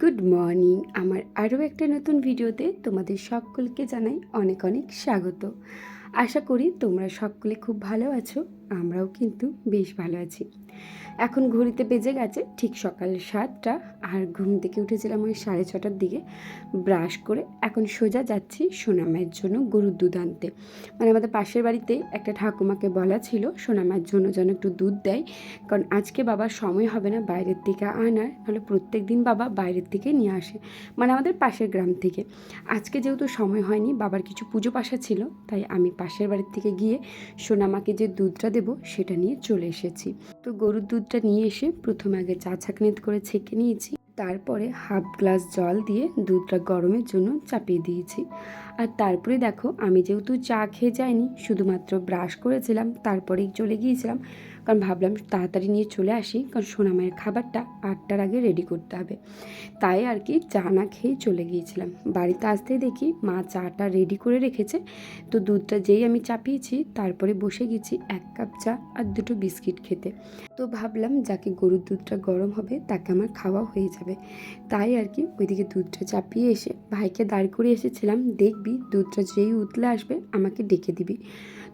Good morning. আমার আরও একটা নতুন ভিডিওতে তোমাদের সকলকে জানাই অনেক অনেক স্বাগত। আশা করি তোমরা সকলে খুব ভালো আছো, আমরাও কিন্তু বেশ ভালো আছি। এখন ঘড়িতে বেজে গেছে ঠিক সকাল সাতটা আর ঘুম থেকে উঠেছিলাম ওই সাড়ে ছটার দিকে ব্রাশ করে। এখন সোজা যাচ্ছি সোনামায়ের জন্য গরুর দুধ আনতে। মানে আমাদের পাশের বাড়িতে একটা ঠাকুমাকে বলা ছিল সোনামায়ের জন্য যেন একটু দুধ দেয়। কারণ আজকে বাবার সময় হবে না বাইরের থেকে আনার, নাহলে প্রত্যেক দিন বাবা বাইরের থেকে নিয়ে আসে। মানে আমাদের পাশের গ্রাম থেকে। আজকে যেহেতু সময় হয়নি, বাবার কিছু পুজো পাশা ছিল, তাই আমি পাশের বাড়ির থেকে গিয়ে সোনামাকে যে দুধটা দেবো সেটা নিয়ে চলে এসেছি। তো গরুর দুধটা নিয়ে এসে প্রথমে আগে চা ছাকনিত করে ছেঁকে নিয়েছি। তারপরে হাফ গ্লাস জল দিয়ে দুধটা গরমের জন্য চাপিয়ে দিয়েছি। আর তারপরে দেখো, আমি যেহেতু চা খেয়ে যাইনি, শুধুমাত্র ব্রাশ করেছিলাম, তারপরেই চলে গিয়েছিলাম। কারণ ভাবলাম তাড়াতাড়ি নিয়ে চলে আসি, কারণ সোনামায়ের খাবারটা আটটার আগে রেডি করতে হবে। তাই আর কি চা না খেয়েই চলে গিয়েছিলাম। বাড়িতে আসতেই দেখি মা চাটা রেডি করে রেখেছে। তো দুধটা যেই আমি চাপিয়েছি, তারপরে বসে গেছি এক কাপ চা আর দুটো বিস্কিট খেতে। তো ভাবলাম যাকে গরুর দুধটা গরম হবে, তাকে আমার খাওয়া হয়ে যাবে। তাই আর কি ওইদিকে দুধটা চাপিয়ে এসে ভাইকে দাঁড় করে এসেছিলাম, দেখবি দুধটা যেই উতলে আসবে আমাকে ডেকে দিবি।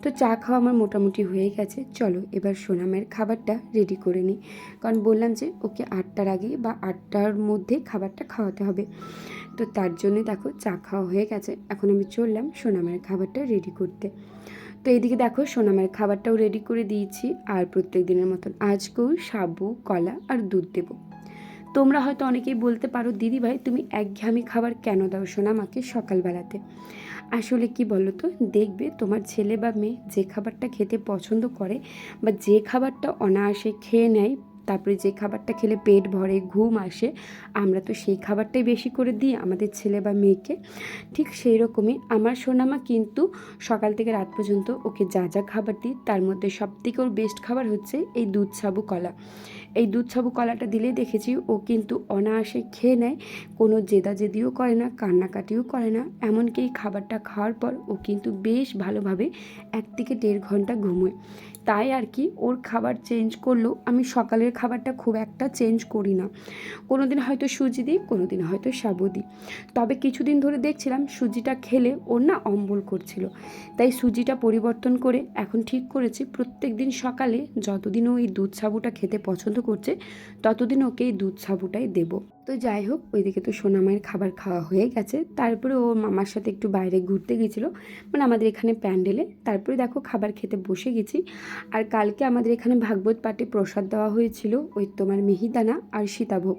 তো চা খাওয়া আমার মোটামুটি হয়ে গেছে। চলো এবার সোনামের খাবারটা রেডি করে নিই। কারণ বললাম যে ওকে আটটার আগে বা আটটার মধ্যে খাবারটা খাওয়াতে হবে। তো তার জন্যে দেখো চা খাওয়া হয়ে গেছে। এখন আমি চললাম সোনামের খাবারটা রেডি করতে। তো এইদিকে দেখো সোনামের খাবারটাও রেডি করে দিয়েছি। আর প্রত্যেক দিনের মতন আজকেও সাবু, কলা আর দুধ দেবো। তোমরা হয়তো অনেকেই বলতে পারো দিদি ভাই তুমি একঘেয়ামি খাবার কেন দাও সোনামাকে সকালবেলাতে? আসলে কি বলো তো দেখবে তোমার ছেলে বা মেয়ে যে খাবারটা খেতে পছন্দ করে বা যে খাবারটা অনায়াসে খেয়ে নেয়, তারপরে যে খাবারটা খেলে পেট ভরে, ঘুম আসে, আমরা তো সেই খাবারটাই বেশি করে দিই আমাদের ছেলে বা মেয়েকে। ঠিক সেই রকমই আমার সোনামা কিন্তু সকাল থেকে রাত পর্যন্ত ওকে যা যা খাবার দিই, তার মধ্যে সব থেকে ওর বেস্ট খাবার হচ্ছে এই দুধ সাবু কলা। এই দুধ সাবু কলাটা দিলেই দেখেছি, ও কিন্তু অনায়াসে খেয়ে নেয়। কোনো জেদাজেদিও করে না, কান্নাকাটিও করে না। এমনকি এই খাবারটা খাওয়ার পর ও কিন্তু বেশ ভালোভাবে এক থেকে দেড় ঘণ্টা ঘুমোয়। তাই আর কি, ওর খাবার চেঞ্জ করলেও আমি সকালের খাবারটা খুব একটা চেঞ্জ করি না। কোনো দিন হয়তো সুজি দিই কোনো দিন হয়তো সাবু দিই। তবে কিছুদিন ধরে দেখছিলাম সুজিটা খেলে ওর না অম্বল করছিল। তাই সুজিটা পরিবর্তন করে এখন ঠিক করেছি প্রত্যেক দিন সকালে যতদিন ওই দুধ সাবুটা খেতে পছন্দ করছে, ততদিন ওকে এই দুধ সাবুটাই দেবো। তো যাই হোক, ওইদিকে তো সোনামায়ের খাবার খাওয়া হয়ে গেছে। তারপরে ও মামার সাথে একটু বাইরে ঘুরতে গেছিল মানে আমাদের এখানে প্যান্ডেলে। তারপরে দেখো খাবার খেতে বসে গেছি। আর কালকে আমাদের এখানে ভাগবত পাটে প্রসাদ দেওয়া হয়েছিল ওই তোমার মিহিদানা আর সীতাভোগ।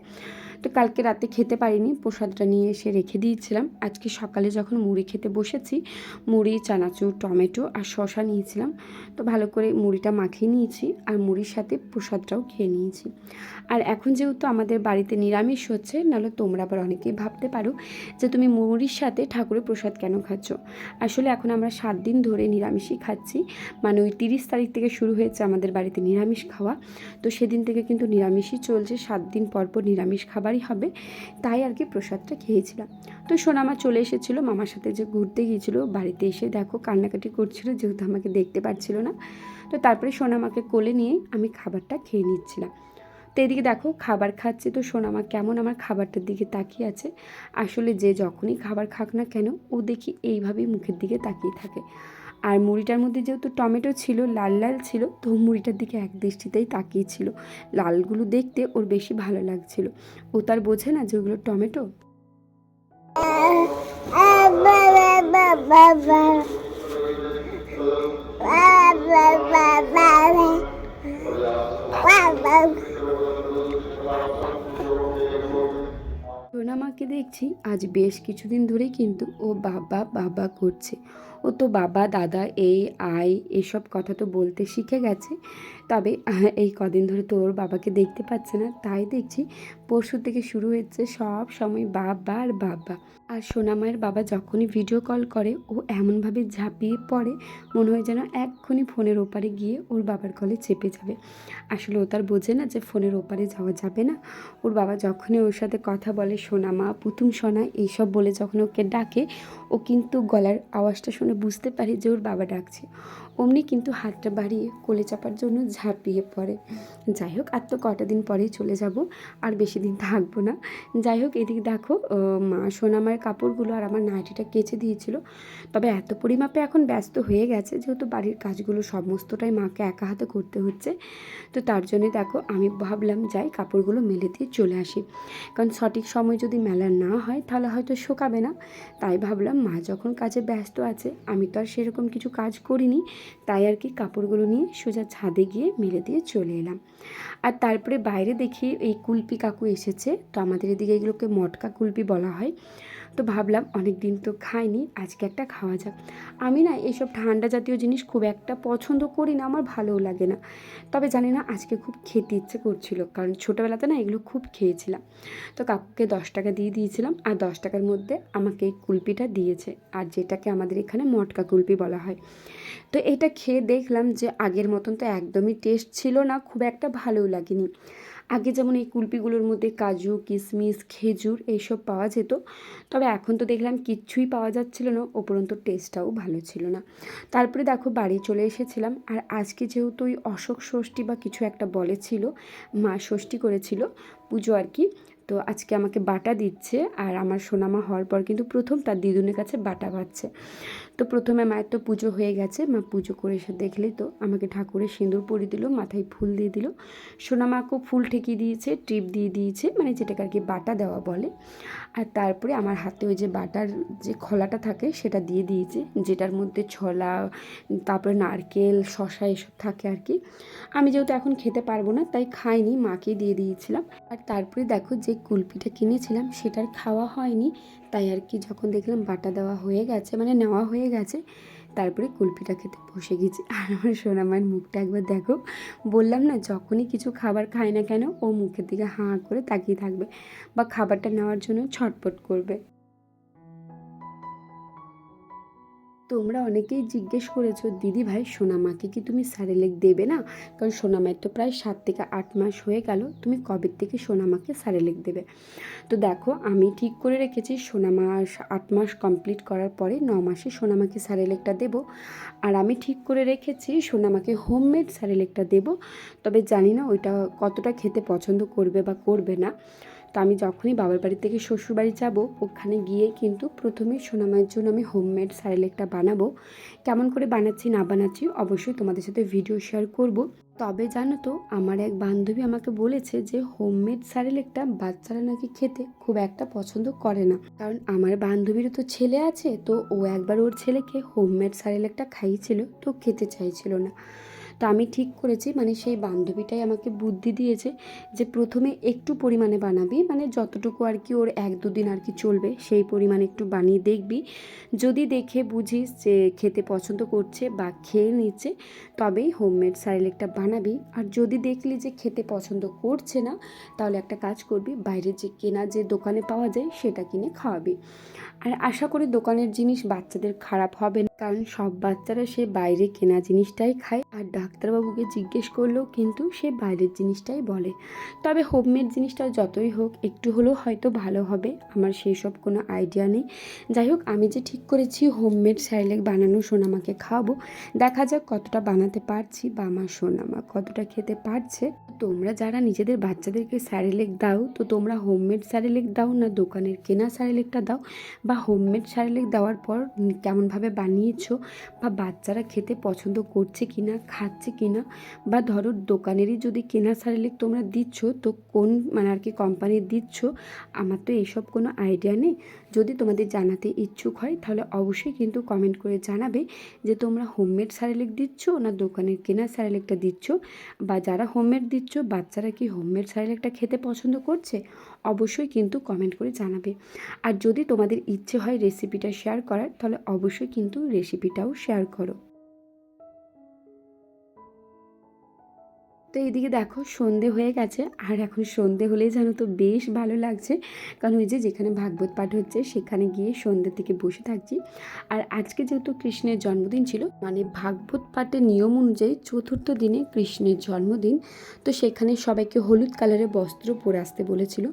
তো কালকে রাতে খেতে পারিনি, প্রসাদটা নিয়ে এসে রেখে দিয়েছিলাম। আজকে সকালে যখন মুড়ি খেতে বসেছি, মুড়ি, চানাচুর, টমেটো আর শশা নিয়েছিলাম। তো ভালো করে মুড়িটা মাখিয়ে নিয়েছি আর মুড়ির সাথে প্রসাদটাও খেয়ে নিয়েছি। আর এখন যেহেতু আমাদের বাড়িতে নিরামিষ হচ্ছে, নাহলে তোমরা আবার অনেকেই ভাবতে পারো যে তুমি মুড়ির সাথে ঠাকুরের প্রসাদ কেন খাচ্ছ। আসলে এখন আমরা সাত দিন ধরে নিরামিষই খাচ্ছি। মানে ওই তিরিশ তারিখ থেকে শুরু হয়েছে আমাদের বাড়িতে নিরামিষ খাওয়া। তো সেদিন থেকে কিন্তু নিরামিষই চলছে, সাত দিন পর পর নিরামিষ খাবারই হবে, তাই আর কি প্রসাদটা খেয়েছিলাম। তো সোনামা চলে এসেছিল মামার সাথে যে ঘুরতে গিয়েছিল, বাড়িতে এসে দেখো কান্নাকাটি করছিল, যেহেতু আমাকে দেখতে পাচ্ছিল না। তো তারপরে সোনামাকে কোলে নিয়ে আমি খাবারটা খেয়ে নিচ্ছিলাম। তো এদিকে দেখো খাবার খাচ্ছে, তো সোনামা কেমন আমার খাবারটার দিকে তাকিয়ে আছে। আসলে যে যখনই খাবার খাক না কেন, ও দেখি এইভাবেই মুখের দিকে তাকিয়ে থাকে। আর মুড়িটার মধ্যে যেহেতু টমেটো ছিল, লাল লাল ছিল, তো মুড়িটার দিকে এক দৃষ্টিতেই তাকিয়েছিল লালগুলো দেখতে ওর বেশি ভালো লাগছিল। ও তার বোঝে না যে ওগুলো টমেটো। সোনামাকে দেখছি, আজ বেশ কিছুদিন ধরেই কিন্তু ও বাবা বাবা করছে। ও তো বাবা, দাদা, এই, আই, এসব কথা তো বলতে শিখে গেছে। তবে এই কদিন ধরে তো ওর বাবাকে দেখতে পাচ্ছে না, তাই দেখছি পরশু থেকে শুরু হচ্ছে সব সময় বাবা আর বাবা। আর সোনামায়ের বাবা যখনই ভিডিও কল করে, ও এমনভাবে ঝাঁপিয়ে পড়ে, মনে হয় যেন এক্ষুনি ফোনের ওপারে গিয়ে ওর বাবার কলে চেপে যাবে। আসলে ও তার বোঝে না যে ফোনের ওপারে যাওয়া যাবে না। ওর বাবা যখনই ওর সাথে কথা বলে সোনামা পুতুম সোনা, এইসব বলে যখন ওকে ডাকে, ও কিন্তু গলার আওয়াজটা শুনে বুঝতে পারি যে ওর বাবা ডাকছে। অমনি কিন্তু হাতটা বাড়িয়ে কোলে চাপার জন্য ঝাঁপিয়ে পড়ে। যাই হোক, আর তো কটা দিন পরেই চলে যাব, আর বেশি দিন থাকব না। যাই হোক, এদিকে দেখো মা সোনামার কাপড়গুলো আর আমার নাইটিটা কেচে দিয়েছিল। তবে এত পরিমাপে এখন ব্যস্ত হয়ে গেছে, যেহেতু বাড়ির কাজগুলো সমস্তটাই মাকে একা হাতে করতে হচ্ছে। তো তার জন্যে দেখো, আমি ভাবলাম, যাই কাপড়গুলো মেলে দিয়ে চলে আসি। কারণ সঠিক সময় যদি মেলা না হয়, তাহলে হয়তো শোকাবে না। তাই ভাবলাম, মা যখন কাজে ব্যস্ত আছে, আমি তো আর সেরকম কিছু কাজ করিনি। তাই আর কি কাপড়গুলো নিয়ে সোজা ছাদে গিয়ে মেলে দিয়ে চলে এলাম। আর তারপরে বাইরে দেখি এই কুলপি কাকু এসেছে। তো আমাদের এদিকে এগুলোকে মটকা কুলপি বলা হয়। তো ভাবলাম অনেক দিন তো খাইনি, আজকে একটা খাওয়া যাক। আমি না এইসব ঠান্ডা জাতীয় জিনিস খুব একটা পছন্দ করি না, আমার ভালোও লাগে না। তবে জানি না আজকে খুব খেতে ইচ্ছে করছিল, কারণ ছোটোবেলাতে না এগুলো খুব খেয়েছিলাম। তো কাকুকে দশ টাকা দিয়ে দিয়েছিলাম, আর দশ টাকার মধ্যে আমাকে এই কুলপিটা দিয়েছে। আর যেটাকে আমাদের এখানে মটকা কুলপি বলা হয়। তো এটা খেয়ে দেখলাম যে আগের মতন তো একদমই টেস্ট ছিল না, খুব একটা ভালোও লাগেনি। আগে যেমন এই কুলপিগুলোর মধ্যে কাজু কিশমিশ খেজুর এইসব পাওয়া যেত, তবে এখন তো দেখলাম কিচ্ছুই পাওয়া যাচ্ছিল না উপরন্ত টেস্টটাও ভালো ছিল না। তারপরে দেখো বাড়ি চলে এসেছিলাম, আর আজকে যেহেতু ওই অশোক ষষ্ঠী বা কিছু একটা বলেছিল, মা ষষ্ঠী করেছিল পুজো আর কি। তো আজকে আমাকে বাটা দিচ্ছে আর আমার সোনামা হওয়ার পর কিন্তু প্রথম তার দিদুনের কাছে বাটা পাচ্ছে তো প্রথমে মায়ের তো পুজো হয়ে গেছে, মা পুজো করে এসে দেখলেই তো আমাকে ঠাকুরের সিঁদুর পরিয়ে দিল, মাথায় ফুল দিয়ে দিল। সোনামাকেও ফুল ঠেকিয়ে দিয়েছে, টিপ দিয়ে দিয়েছে মানে যেটাকে আর কি বাটা দেওয়া বলে। আর তারপরে আমার হাতে ওই যে বাটার যে খোলাটা থাকে সেটা দিয়ে দিয়েছে, যেটার মধ্যে ছোলা, তারপরে নারকেল শশা এসব থাকে আর কি। আমি যেহেতু এখন খেতে পারব না, তাই খাইনি মাকে দিয়ে দিয়েছিলাম। আর তারপরে দেখো যে কুলপিটা কিনেছিলাম, সেটার খাওয়া হয়নি। তাই আর কি যখন দেখলাম বাটা দেওয়া হয়ে গেছে মানে নেওয়া হয়ে গেছে, তারপরে কুলপিটা খেতে বসে গেছি। আর আমার সোনামায়ের মুখটা একবার দেখো। বললাম না, যখনই কিছু খাবার খায় না কেন, ও মুখের দিকে হাঁ করে তাকিয়ে থাকবে বা খাবারটা নেওয়ার জন্য ছটপট করবে। তোমরা অনেকেই জিজ্ঞেস করেছ, দিদি ভাই, সোনামাকে কি তুমি স্যারেলেক দেবে না? কারণ সোনামায়ের তো প্রায় সাত থেকে আট মাস হয়ে গেল, তুমি কবে থেকে সোনামাকে স্যারেলেক দেবে? তো দেখো, আমি ঠিক করে রেখেছি, সোনামা আট মাস কমপ্লিট করার পরে ন মাসে সোনামাকে স্যারেলেকটা দেব। আর আমি ঠিক করে রেখেছি, সোনামাকে হোমমেড স্যারেলেকটা দেব। তবে জানি না ওইটা কতটা খেতে পছন্দ করবে বা করবে না। তো আমি যখনই বাবার বাড়ি থেকে শ্বশুর বাড়ি যাব, ওখানে গিয়ে কিন্তু প্রথমে সোনামায়ের জন্য আমি হোমমেড স্যারেলেকটা বানাবো। কেমন করে বানাচ্ছি, না বানাচ্ছি অবশ্যই তোমাদের সাথে ভিডিও শেয়ার করব। তবে জানো তো, আমার এক বান্ধবী আমাকে বলেছে যে হোমমেড স্যারেলেকটা বাচ্চারা নাকি খেতে খুব একটা পছন্দ করে না। কারণ আমার বান্ধবীরও তো ছেলে আছে, তো ও একবার ওর ছেলেকে হোমমেড স্যারেলেকটা খাইয়েছিল, তো খেতে চাইছিল না। তো আমি ঠিক করেছি মানে সেই বান্ধবীটাই আমাকে বুদ্ধি দিয়েছে যে প্রথমে একটু পরিমাণে বানাবি মানে যতটুকু আর কি ওর এক দুদিন আর কি চলবে সেই পরিমাণে একটু বানিয়ে দেখবি। যদি দেখে বুঝিস যে খেতে পছন্দ করছে বা খেয়ে নিচ্ছে, তবেই হোমমেড স্যারেলেকটা বানাবি। আর যদি দেখলি যে খেতে পছন্দ করছে না, তাহলে একটা কাজ করবি, বাইরে যে কেনা যে দোকানে পাওয়া যায় সেটা কিনে খাওয়াবি। আর আশা করি দোকানের জিনিস বাচ্চাদের খারাপ হবে না। কারণ সব বাচ্চারা সে বাইরে কেনা জিনিসটাই খায়। আর ডাক্তারবাবুকে জিজ্ঞেস করলেও কিন্তু সে বাইরের জিনিসটাই বলে। তবে হোমমেড জিনিসটা যতই হোক, একটু হলেও হয়তো ভালো হবে। আমার সেই সব কোনো আইডিয়া নেই। যাই হোক, আমি যে ঠিক করেছি হোমমেড স্যারেলেক বানানো সোনামাকে খাওয়াবো। দেখা যাক কতটা বানাতে পারছি বা আমার সোনামা কতটা খেতে পারছে। তোমরা যারা নিজেদের বাচ্চাদেরকে স্যারেলেক দাও, তো তোমরা হোমমেড স্যারেলেক দাও না দোকানের কেনা স্যারেলেকটা দাও বা হোমমেড স্যারেলেক দেওয়ার পর কেমনভাবে বানিয়েছো বা বাচ্চারা খেতে পছন্দ করছে কি না খাচ্ছে কি না বা ধরো দোকানেরই যদি কেনা স্যারেলেক তোমরা দিচ্ছ, তো কোন মানে আর কি কোম্পানির দিচ্ছ, আমার তো এইসব কোনো আইডিয়া নেই। যদি তোমাদের জানাতে ইচ্ছুক হয়, তাহলে অবশ্যই কিন্তু কমেন্ট করে জানাবে যে তোমরা হোমমেড স্যারেলেক দিচ্ছ না দোকানের কেনা স্যারেলেকটা দিচ্ছ বা যারা হোমমেড দিচ্ছ, বাচ্চারা কি হোমমেড স্যারেলেকটা খেতে পছন্দ করছে? অবশ্যই কিন্তু কমেন্ট করে জানাবে। আর যদি তোমাদের ইচ্ছে হয় রেসিপিটা শেয়ার করার, তাহলে অবশ্যই কিন্তু রেসিপিটাও শেয়ার করো। তো এইদিকে দেখো সন্ধে হয়ে গেছে, আর এখন সন্ধে হলেই জানো তো বেশ ভালো লাগছে। কারণ ওই যে যেখানে ভাগবত পাঠ হচ্ছে, সেখানে গিয়ে সন্ধ্যের থেকে বসে থাকছি। আর আজকে যেহেতু কৃষ্ণের জন্মদিন ছিল মানে ভাগবত পাঠের নিয়ম অনুযায়ী চতুর্থ দিনে কৃষ্ণের জন্মদিন, তো সেখানে সবাইকে হলুদ কালারের বস্ত্র পরে আসতে বলেছিল।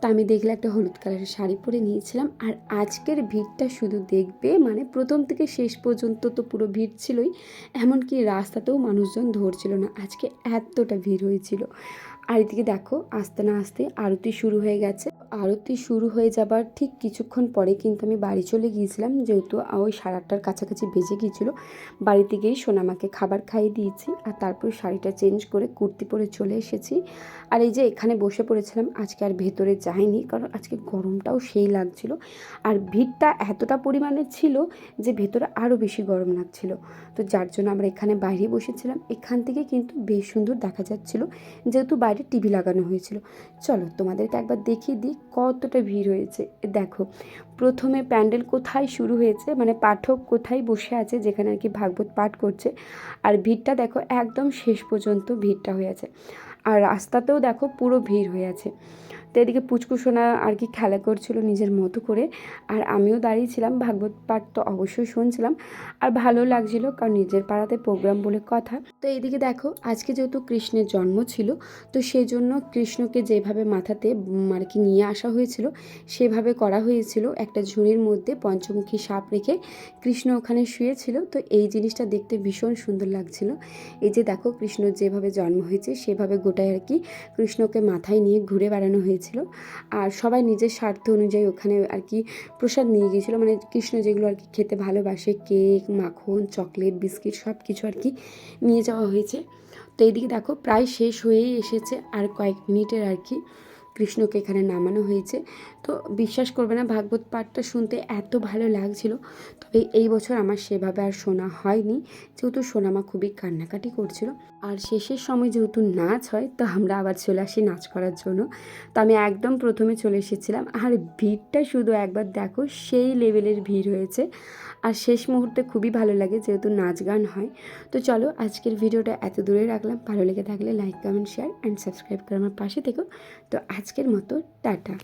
তো আমি দেখলে একটা হলুদ কালারের শাড়ি পরে নিয়েছিলাম, আর আজকের ভিড়টা শুধু দেখবে মানে প্রথম থেকে শেষ পর্যন্ত তো পুরো ভিড় ছিলই, এমনকি রাস্তাতেও মানুষজন ধরছিল না। আজকে এতটা ভিড় হয়েছিল। আর এদিকে দেখো আস্তে না আস্তে আরতি শুরু হয়ে গেছে। আরতি শুরু হয়ে যাবার ঠিক কিছুক্ষণ পরে কিন্তু আমি বাড়ি চলে গিয়েছিলাম। যেহেতু ওই সাড়ে আটটার কাছাকাছি বেজে গিয়েছিল, বাড়িতে গিয়েই সোনামাকে খাবার খাইয়ে দিয়েছি আর তারপর শাড়িটা চেঞ্জ করে কুর্তি পরে চলে এসেছি। আর এই যে এখানে বসে পড়েছিলাম, আজকে আর ভেতরে যাইনি কারণ আজকে গরমটাও সেই লাগছিল। আর ভিড়টা এতটা পরিমাণে ছিল যে ভেতরে আরও বেশি গরম লাগছিল। তো যার জন্য আমরা এখানে বাইরে বসেছিলাম। এখান থেকে কিন্তু বেশ সুন্দর দেখা যাচ্ছিল। যেহেতু বাইরে টিভি লাগানো হয়েছিল। চলো তোমাদেরকে একবার দেখিয়ে দিই কতটা ভিড় হয়েছে। দেখো, প্রথমে প্যান্ডেল কোথায় শুরু হয়েছে মানে পাঠক কোথায় বসে আছে, যেখানে আর কি ভাগবত পাঠ করছে, আর ভিড়টা দেখো একদম শেষ পর্যন্ত ভিড়টা হয়ে আছে। আর রাস্তাতেও দেখো পুরো ভিড় হয়ে আছে। তো এদিকে পুচকুসোনা আর কি খেলা করছিল নিজের মতো করে। আর আমিও দাঁড়িয়েছিলাম ভাগবত পাঠ তো অবশ্যই শুনছিলাম। আর ভালো লাগছিল কারণ নিজের পাড়াতে প্রোগ্রাম বলে কথা। তো এইদিকে দেখো, আজকে যেহেতু কৃষ্ণের জন্ম ছিল, তো সেই জন্য কৃষ্ণকে যেভাবে মাথাতে আর কি নিয়ে আসা হয়েছিল, সেভাবে করা হয়েছিল। একটা ঝুড়ির মধ্যে পঞ্চমুখী সাপ রেখে কৃষ্ণ ওখানে শুয়েছিল। তো এই জিনিসটা দেখতে ভীষণ সুন্দর লাগছিল। এই যে দেখো, কৃষ্ণ যেভাবে জন্ম হয়েছে, সেভাবে গোটায় আর কি কৃষ্ণকে মাথায় নিয়ে ঘুরে বেড়ানো হয়েছিল আর সবাই নিজের স্বার্থ অনুযায়ী ওখানে আর কি প্রসাদ নিয়ে গিয়েছিল। মানে কৃষ্ণ যেগুলো আর কি খেতে ভালোবাসে, কেক, মাখন, চকলেট, বিস্কিট সব কিছু আর কি নিয়ে যাওয়া হয়েছে। তো এইদিকে দেখো, প্রায় শেষ হয়েই এসেছে আর কয়েক মিনিটের আর কি কৃষ্ণকে এখানে নামানো হয়েছে। তো বিশ্বাস করবে না, ভাগবত পাঠটা শুনতে এত ভালো লাগছিল। তবে এই বছর আমার সেভাবে আর শোনা হয়নি, যেহেতু সোনামা খুবই কান্নাকাটি করছিল। আর শেষের সময় যেহেতু নাচ হয়, তো আমরা আবার চলে আসি নাচ করার জন্য। তো আমি একদম প্রথমে চলে এসেছিলাম, আর ভিড়টা শুধু একবার দেখো, সেই লেভেলের ভিড় হয়েছে। আর শেষ মুহূর্তে খুবই ভালো লাগে যেহেতু নাচ গান হয়। তো চলো, আজকের ভিডিওটা এত দূরে রাখলাম। ভালো লেগে থাকলে like, comment share and subscribe করে আমার পাশে থেকো। তো আজকের মতো, টাটা।